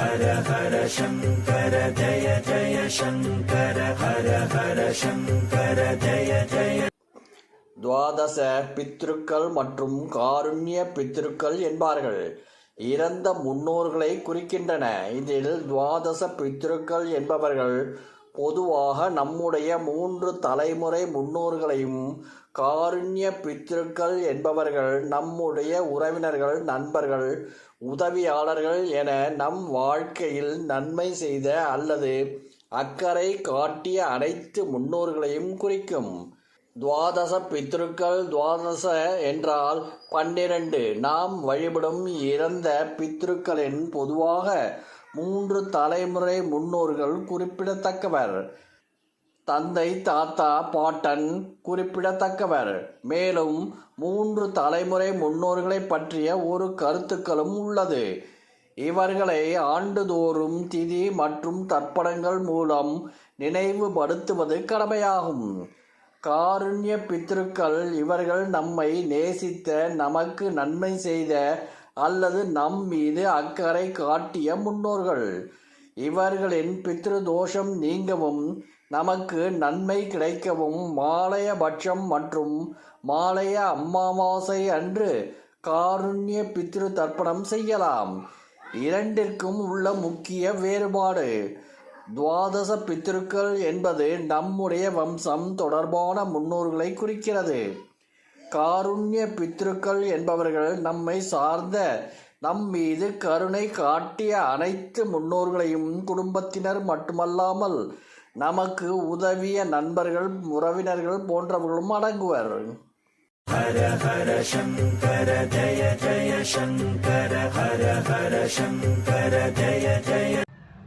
ஹர ஹர சங்கர ஜய ஜய சங்கர ஹர ஹர சங்கர ஜய ஜய துவாதச பித்ருக்கள் மற்றும் காருண்ய பித்ருக்கள் என்பார்கள். இறந்த முன்னோர்களை குறிக்கின்றன. இதில் துவாதச பித்ருக்கள் என்பவர்கள் பொதுவாக நம்முடைய மூன்று தலைமுறை முன்னோர்களையும் காருண்ய பித்ருக்கள் என்பவர்கள் நம்முடைய உறவினர்கள் நண்பர்கள் உதவியாளர்கள் என நம் வாழ்க்கையில் நன்மை செய்த அல்லது அக்கறை காட்டிய அனைத்து முன்னோர்களையும் குறிக்கும். துவாதச பித்ருக்கள் துவாதச என்றால் பன்னிரண்டு. நாம் வழிபடும் இறந்த பித்ருக்களின் பொதுவாக மூன்று தலைமுறை முன்னோர்கள் குறிப்பிடத்தக்கவர். தந்தை தாத்தா பாட்டன் குறிப்பிடத்தக்கவர். மேலும் மூன்று தலைமுறை முன்னோர்களை பற்றிய ஒரு கருத்துக்களும் உள்ளது. இவர்களை ஆண்டுதோறும் திதி மற்றும் தர்ப்பணங்கள் மூலம் நினைவுபடுத்துவது கடமையாகும். காருண்ய பித்ருக்கள் இவர்கள் நம்மை நேசித்த நமக்கு நன்மை செய்த அல்லது நம் மீது அக்கறை காட்டிய முன்னோர்கள். இவர்களின் பித்ரு தோஷம் நீங்கவும் நமக்கு நன்மை கிடைக்கவும் மாலய பட்சம் மற்றும் மாலய அமாவாசை அன்று காருண்ய பித்ரு தர்ப்பணம் செய்யலாம். இரண்டிற்கும் உள்ள முக்கிய வேறுபாடு துவாதச பித்திருக்கள் என்பது நம்முடைய வம்சம் தொடர்பான முன்னோர்களை குறிக்கிறது. காருண்ய பித்ருக்கள் என்பவர்கள் நம்மை சார்ந்த நம் மீது கருணை காட்டிய அனைத்து முன்னோர்களையும் குடும்பத்தினர் மட்டுமல்லாமல் நமக்கு உதவிய நண்பர்கள் உறவினர்கள் போன்றவர்களும் அடங்குவர். ஹர ஹர சங்கர ஜய ஜய சங்கர ஹர ஹர சங்கர ஜய ஜய